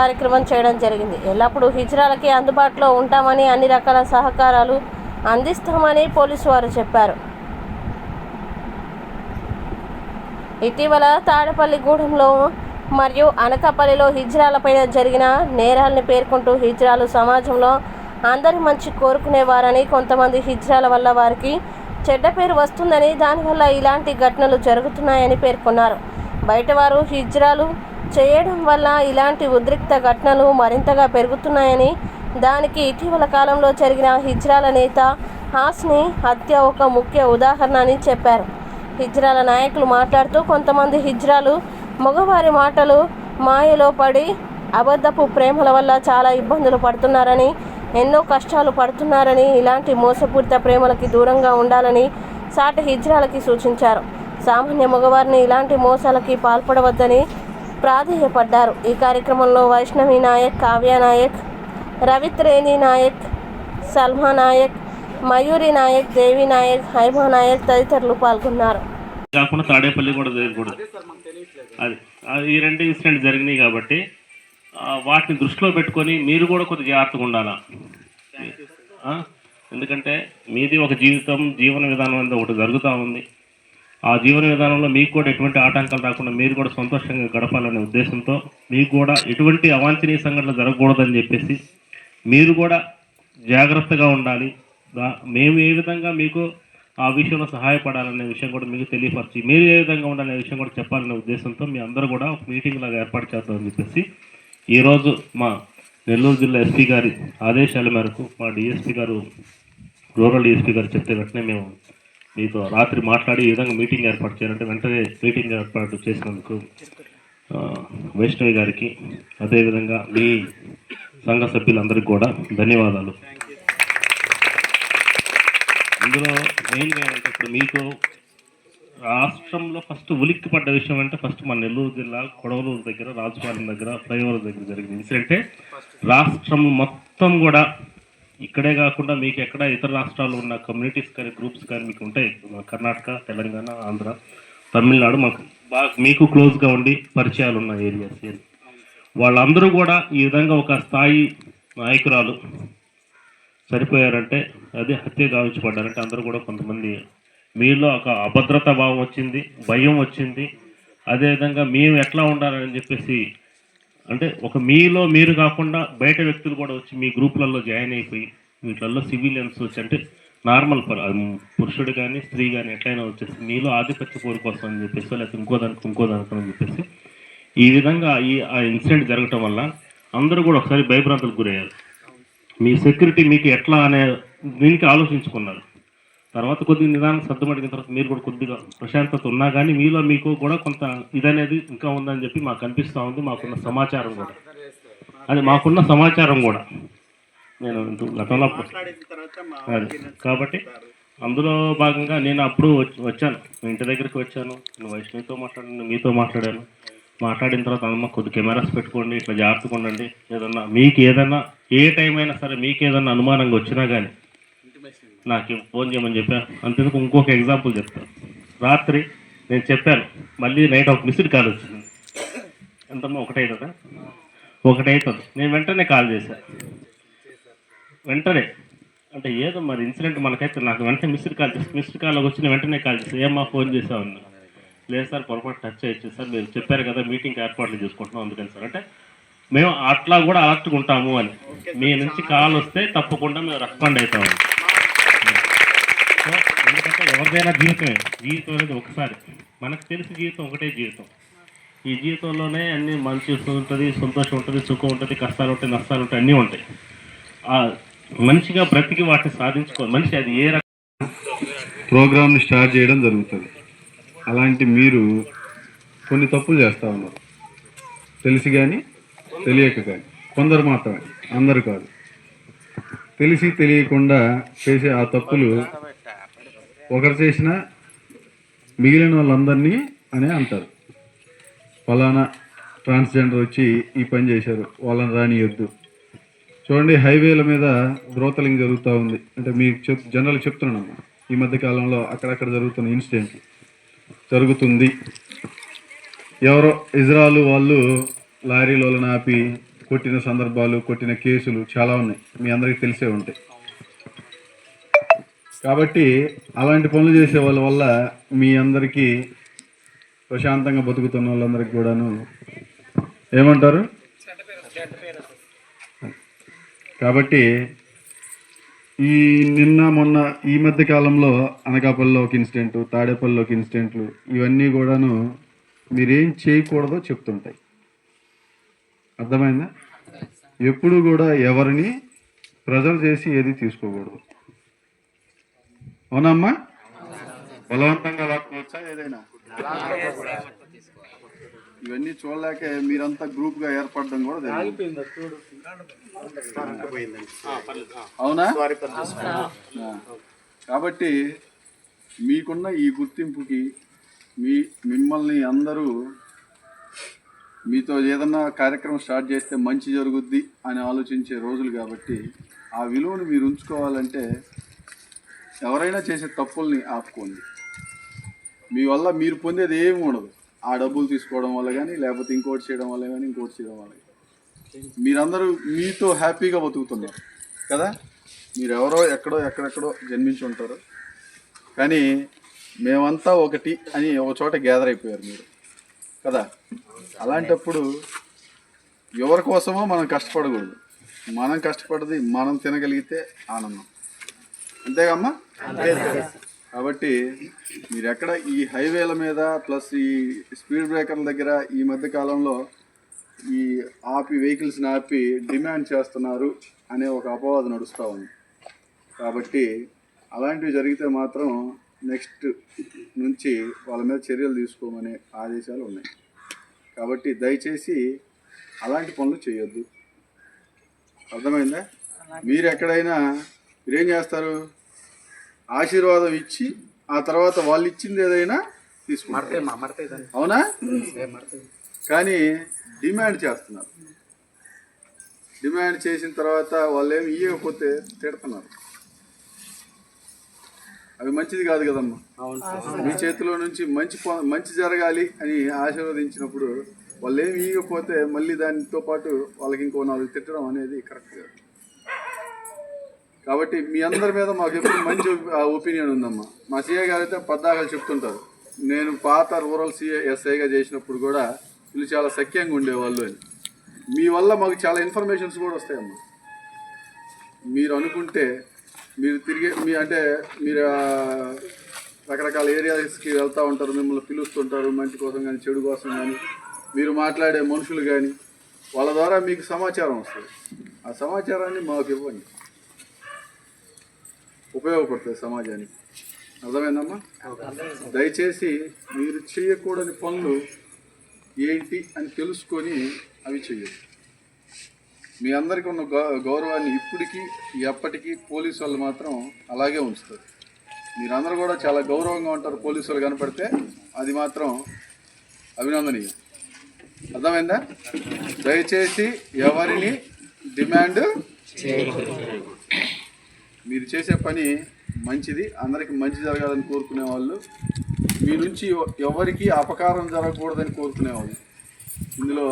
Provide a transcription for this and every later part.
కార్యక్రమం చేయడం జరిగింది. ఎల్లప్పుడూ హిజ్రాలకి అందుబాటులో ఉంటామని అన్ని రకాల సహకారాలు అందిస్తామని పోలీసు వారు చెప్పారు. ఇటీవల తాడపల్లిగూడెంలో మరియు అనకాపల్లిలో హిజ్రాలపై జరిగిన నేరాల్ని పేర్కొంటూ హిజ్రాలు సమాజంలో అందరి మంచి కోరుకునేవారని కొంతమంది హిజ్రాల వల్ల వారికి చెడ్డ పేరు వస్తుందని దానివల్ల ఇలాంటి ఘటనలు జరుగుతున్నాయని పేర్కొన్నారు. బయటవారు హిజ్రాలు చేయడం వల్ల ఇలాంటి ఉద్రిక్త ఘటనలు మరింతగా పెరుగుతున్నాయని దానికి ఇటీవల కాలంలో జరిగిన హిజ్రాల నేత హాస్ని హత్య ఒక ముఖ్య ఉదాహరణ అని చెప్పారు. హిజ్రాల నాయకులు మాట్లాడుతూ కొంతమంది హిజ్రాలు మగవారి మాటలు మాయలో పడి అబద్ధపు ప్రేమల వల్ల చాలా ఇబ్బందులు పడుతున్నారని ఎన్నో కష్టాలు పడుతున్నారని ఇలాంటి మోసపూరిత ప్రేమలకి దూరంగా ఉండాలని సాటి హిజ్రాలకి సూచించారు. సామాన్య మగవారిని ఇలాంటి మోసాలకి పాల్పడవద్దని ప్రాధేయపడ్డారు. ఈ కార్యక్రమంలో వైష్ణవి నాయక్ కావ్య నాయక్ రవిత్రేణి నాయక్ సల్మా నాయక్ మయూరి నాయక్ దేవి నాయక్ హైమా నాయక్ తదితరులు పాల్గొన్నారు. కాకుండా తాడేపల్లి కూడా జరగకూడదు అది అది ఈ రెండు ఇన్సిడెంట్ జరిగినాయి కాబట్టి వాటిని దృష్టిలో పెట్టుకొని మీరు కూడా కొద్దిగా జాగ్రత్తగా ఉండాలా? ఎందుకంటే మీది ఒక జీవితం జీవన విధానం అనేది ఒకటి జరుగుతూ ఉంది. ఆ జీవన విధానంలో మీకు కూడా ఎటువంటి ఆటంకాలు రాకుండా మీరు కూడా సంతోషంగా గడపాలనే ఉద్దేశంతో మీకు కూడా ఎటువంటి అవాంఛనీయ సంఘటనలు జరగకూడదని చెప్పేసి మీరు కూడా జాగ్రత్తగా ఉండాలి. మేము ఏ విధంగా మీకు ఆ విషయంలో సహాయపడాలనే విషయం కూడా మీకు తెలియపరిచి మీరు ఏ విధంగా ఉండాలనే విషయం కూడా చెప్పాలనే ఉద్దేశంతో మీ అందరూ కూడా ఒక మీటింగ్ లాగా ఏర్పాటు చేద్దామని చెప్పేసి ఈరోజు మా నెల్లూరు జిల్లా ఎస్పీ గారి ఆదేశాల మేరకు మా డిఎస్పీ గారు రూరల్ డిఎస్పీ గారు చెప్తే వెంటనే మేము మీతో రాత్రి మాట్లాడి ఈ విధంగా మీటింగ్ ఏర్పాటు చేయాలంటే వెంటనే మీటింగ్ ఏర్పాటు చేసినందుకు వైష్ణవి గారికి అదేవిధంగా మీ సంఘ సభ్యులందరికీ కూడా ధన్యవాదాలు. ఇందులో మెయిన్గా ఏంటంటే ఇప్పుడు మీకు రాష్ట్రంలో ఫస్ట్ ఉలిక్కి పడ్డ విషయం అంటే ఫస్ట్ మన నెల్లూరు జిల్లా కొడవలూరు దగ్గర రాజుపాలెం దగ్గర ఫ్లైఓవర్ దగ్గర జరిగిన ఇన్సిడెంటే రాష్ట్రం మొత్తం కూడా ఇక్కడే కాకుండా మీకు ఎక్కడ ఇతర రాష్ట్రాల్లో ఉన్న కమ్యూనిటీస్ కానీ గ్రూప్స్ కానీ మీకు ఉంటాయి కర్ణాటక తెలంగాణ ఆంధ్ర తమిళనాడు మాకు బాగా మీకు క్లోజ్గా ఉండి పరిచయాలు ఉన్న ఏరియాస్ వాళ్ళందరూ కూడా ఈ విధంగా ఒక స్థాయి నాయకురాలు సరిపోయారంటే అదే హత్య గావించబడ్డారంటే అందరూ కూడా కొంతమంది మీలో ఒక అభద్రతా భావం వచ్చింది భయం వచ్చింది. అదేవిధంగా మేము ఎట్లా ఉండాలని చెప్పేసి అంటే ఒక మీలో మీరు కాకుండా బయట వ్యక్తులు కూడా వచ్చి మీ గ్రూప్లలో జాయిన్ అయిపోయి వీటిలలో సివిలియన్స్ వచ్చి అంటే నార్మల్ పర్ పురుషుడు కానీ స్త్రీ కానీ ఎట్లయినా వచ్చేసి మీలో ఆధిపత్య కోరు కోసం అని చెప్పేసి లేకపోతే ఇంకోదానికి దానికి అని చెప్పేసి ఈ విధంగా ఈ ఆ ఇన్సిడెంట్ జరగటం వల్ల అందరూ కూడా ఒకసారి భయభ్రాంతులకు గురయ్యారు. మీ సెక్యూరిటీ మీకు ఎట్లా అనే దీనికి ఆలోచించుకున్నారు. తర్వాత కొద్దిగా నిదానం సర్దుమడిగిన తర్వాత మీరు కూడా కొద్దిగా ప్రశాంతత ఉన్నా కానీ మీలో మీకు కూడా కొంత ఇదనేది ఇంకా ఉందని చెప్పి మాకు అనిపిస్తూ ఉంది మాకున్న సమాచారం కూడా. అది మాకున్న సమాచారం కూడా. నేను గతంలో అది. కాబట్టి అందులో భాగంగా నేను అప్పుడు వచ్చి- వచ్చాను. ఇంటి దగ్గరికి వచ్చాను. నేను వైష్ణవితో మాట్లాడాను మీతో మాట్లాడాను. మాట్లాడిన తర్వాత అమ్మ కొద్ది కెమెరాస్ పెట్టుకోండి ఇట్లా జాగ్రత్తగా ఉండండి. ఏదన్నా మీకు ఏదన్నా ఏ టైం అయినా సరే మీకు ఏదన్నా అనుమానంగా వచ్చినా కానీ నాకు ఫోన్ చేయమని చెప్పాను. అంతేందుకు ఇంకొక ఎగ్జాంపుల్ చెప్తాను. రాత్రి నేను చెప్పాను మళ్ళీ నైట్ ఒక మిస్డ్ కాల్ వచ్చింది. ఎంతమ్మా ఒకటైతుందా ఒకటైతుంది నేను వెంటనే కాల్ చేశాను వెంటనే. అంటే ఏదో మరి ఇన్సిడెంట్ మనకైతే నాకు వెంటనే మిస్డ్ కాల్ చేసి మిస్డ్ కాల్ వచ్చిన వెంటనే కాల్ చేసి ఏమా ఫోన్ చేసావు లేదు సార్ పొరపాటు టచ్ అయ్యచ్చు సార్. మీరు చెప్పారు కదా మీటింగ్ ఏర్పాట్లు చేసుకుంటున్నాం అందుకని సార్. అంటే మేము అట్లా కూడా అలర్ట్గా ఉంటాము అని. మీ నుంచి కాల్ వస్తే తప్పకుండా మేము రెస్పాండ్ అవుతాము. ఎవరిదైనా జీవితమే జీవితం అనేది ఒకసారి. మనకు తెలిసి జీవితం ఒకటే జీవితం. ఈ జీవితంలోనే అన్ని మంచి ఉంటుంది సంతోషం ఉంటుంది సుఖం ఉంటుంది కష్టాలు ఉంటాయి నష్టాలు ఉంటాయి అన్నీ ఉంటాయి. మంచిగా బ్రతికి వాటిని సాధించుకో మనిషి అది ఏ రకం ప్రోగ్రామ్ని స్టార్ట్ చేయడం జరుగుతుంది. అలాంటి మీరు కొన్ని తప్పులు చేస్తూ ఉన్నారు. తెలిసి కానీ తెలియక కానీ కొందరు మాత్రమే అందరు కాదు. తెలిసి తెలియకుండా చేసే ఆ తప్పులు ఒకరు చేసిన మిగిలిన వాళ్ళందరినీ అని అంటారు. ఫలానా ట్రాన్స్జెండర్ వచ్చి ఈ పని చేశారు వాళ్ళని రానియొద్దు. చూడండి హైవేల మీద ద్రోతలింగ్ జరుగుతూ ఉంది. అంటే మీకు చెప్ జనరల్ చెప్తున్నాను ఈ మధ్య కాలంలో అక్కడక్కడ జరుగుతున్న ఇన్సిడెంట్ జరుగుతుంది. ఎవరో ఇజ్రాయల్ వాళ్ళు లారీలోలను ఆపి కొట్టిన సందర్భాలు కొట్టిన కేసులు చాలా ఉన్నాయి. మీ అందరికీ తెలిసే ఉంటాయి. కాబట్టి అలాంటి పనులు చేసే వాళ్ళ వల్ల మీ అందరికీ ప్రశాంతంగా బతుకుతున్న వాళ్ళందరికీ కూడాను ఏమంటారు? కాబట్టి ఈ నిన్న మొన్న ఈ మధ్య కాలంలో అనకాపల్లిలో ఒక ఇన్సిడెంట్ తాడేపల్లిలో ఒక ఇన్సిడెంట్లు ఇవన్నీ కూడాను మీరేం చేయకూడదో చెప్తుంటాయి. అర్థమైందా? ఎప్పుడు కూడా ఎవరిని ప్రెజర్ చేసి ఏది తీసుకోకూడదు. అవునమ్మా? బలవంతంగా లాక్కోవచ్చా ఏదైనా. ఇవన్నీ చూడలేక మీరంతా గ్రూప్గా ఏర్పడడం కూడా. అవునా. కాబట్టి మీకున్న ఈ గుర్తింపుకి మీ మిమ్మల్ని అందరూ మీతో ఏదన్నా కార్యక్రమం స్టార్ట్ చేస్తే మంచి జరుగుద్ది అని ఆలోచించే రోజులు కాబట్టి ఆ విలువను మీరు ఉంచుకోవాలంటే ఎవరైనా చేసే తప్పుల్ని ఆపుకోండి. మీ వల్ల మీరు పొందేది ఏమి ఉండదు. ఆ డబ్బులు తీసుకోవడం వల్ల కానీ లేకపోతే ఇంకోటి చేయడం వల్ల కానీ ఇంకోటి చేయడం వల్ల మీరందరూ మీతో హ్యాపీగా బతుకుతున్నారు. కదా? మీరెవరో ఎక్కడో ఎక్కడెక్కడో జన్మించి ఉంటారు. కానీ మేమంతా ఒకటి అని ఒక చోట గ్యాదర్ అయిపోయారు మీరు. కదా? అలాంటప్పుడు ఎవరి కోసమో మనం కష్టపడకూడదు. మనం కష్టపడది మనం తినగలిగితే ఆనందం. అంతేగమ్మా? కాబట్టి మీరు ఎక్కడ ఈ హైవేల మీద ప్లస్ ఈ స్పీడ్ బ్రేకర్ల దగ్గర ఈ మధ్య కాలంలో ఈ ఆపి వెహికల్స్ని ఆపి డిమాండ్ చేస్తున్నారు అనే ఒక అపవాదం నడుస్తూ ఉంది. కాబట్టి అలాంటివి జరిగితే మాత్రం నెక్స్ట్ నుంచి వాళ్ళ మీద చర్యలు తీసుకోమనే ఆదేశాలు ఉన్నాయి. కాబట్టి దయచేసి అలాంటి పనులు చేయొద్దు. అర్థమైందా? మీరు ఎక్కడైనా మీరేం చేస్తారు? ఆశీర్వాదం ఇచ్చి ఆ తర్వాత వాళ్ళు ఇచ్చింది ఏదైనా తీసుకుంటారు. అవునా? కానీ డిమాండ్ చేస్తున్నారు. డిమాండ్ చేసిన తర్వాత వాళ్ళు ఏమి ఇవ్వకపోతే తిడుతున్నారు. అవి మంచిది కాదు కదమ్మా. మీ చేతిలో నుంచి మంచి మంచి జరగాలి అని ఆశీర్వదించినప్పుడు వాళ్ళు ఏమి ఇవ్వకపోతే మళ్ళీ దానితో పాటు వాళ్ళకి ఇంకో నాలుగు తిట్టడం అనేది కరెక్ట్ కాదు. కాబట్టి మీ అందరి మీద మాకు ఎప్పుడు మంచి ఒపీనియన్ ఉందమ్మా. మా సీఏ గారు అయితే పద్దాకలు చెప్తుంటారు. నేను పాత రూరల్ సీఏ ఎస్ఐగా చేసినప్పుడు కూడా వీళ్ళు చాలా సఖ్యంగా ఉండేవాళ్ళు అని. మీ వల్ల మాకు చాలా ఇన్ఫర్మేషన్స్ కూడా వస్తాయమ్మా. మీరు అనుకుంటే మీరు తిరిగే మీ అంటే మీరు రకరకాల ఏరియాస్కి వెళ్తూ ఉంటారు మిమ్మల్ని పిలుస్తుంటారు మంచి కోసం కానీ చెడు కోసం కానీ. మీరు మాట్లాడే మనుషులు కానీ వాళ్ళ ద్వారా మీకు సమాచారం వస్తుంది. ఆ సమాచారాన్ని మాకు ఇవ్వండి. ఉపయోగపడుతుంది సమాజానికి. అర్థమైందమ్మా? దయచేసి మీరు చేయకూడని పనులు ఏంటి అని తెలుసుకొని అవి చెయ్యదు మీ అందరికీ ఉన్న గౌ- గౌరవాన్ని ఇప్పటికీ ఎప్పటికీ పోలీసు వాళ్ళు మాత్రం అలాగే ఉంచుతారు. మీరందరూ కూడా చాలా గౌరవంగా ఉంటారు పోలీసు వాళ్ళు కనపడితే అది మాత్రం అభినందనీయం. అర్థమైందా? దయచేసి ఎవరిని డిమాండ్ మీరు చేసే పని మంచిది అందరికి మంచి జరగాలని కోరుకునే వాళ్ళు మీ నుంచి ఎవరికి అపకారం జరగకూడదని కోరుకునేవాళ్ళు. ఇందులో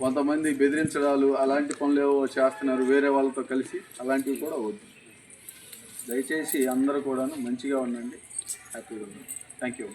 కొంతమంది బెదిరించడాలు అలాంటి పనులు ఏవో చేస్తున్నారు వేరే వాళ్ళతో కలిసి అలాంటివి కూడా వద్దు. దయచేసి అందరూ కూడాను మంచిగా ఉండండి. హ్యాపీగా ఉండండి. Thank you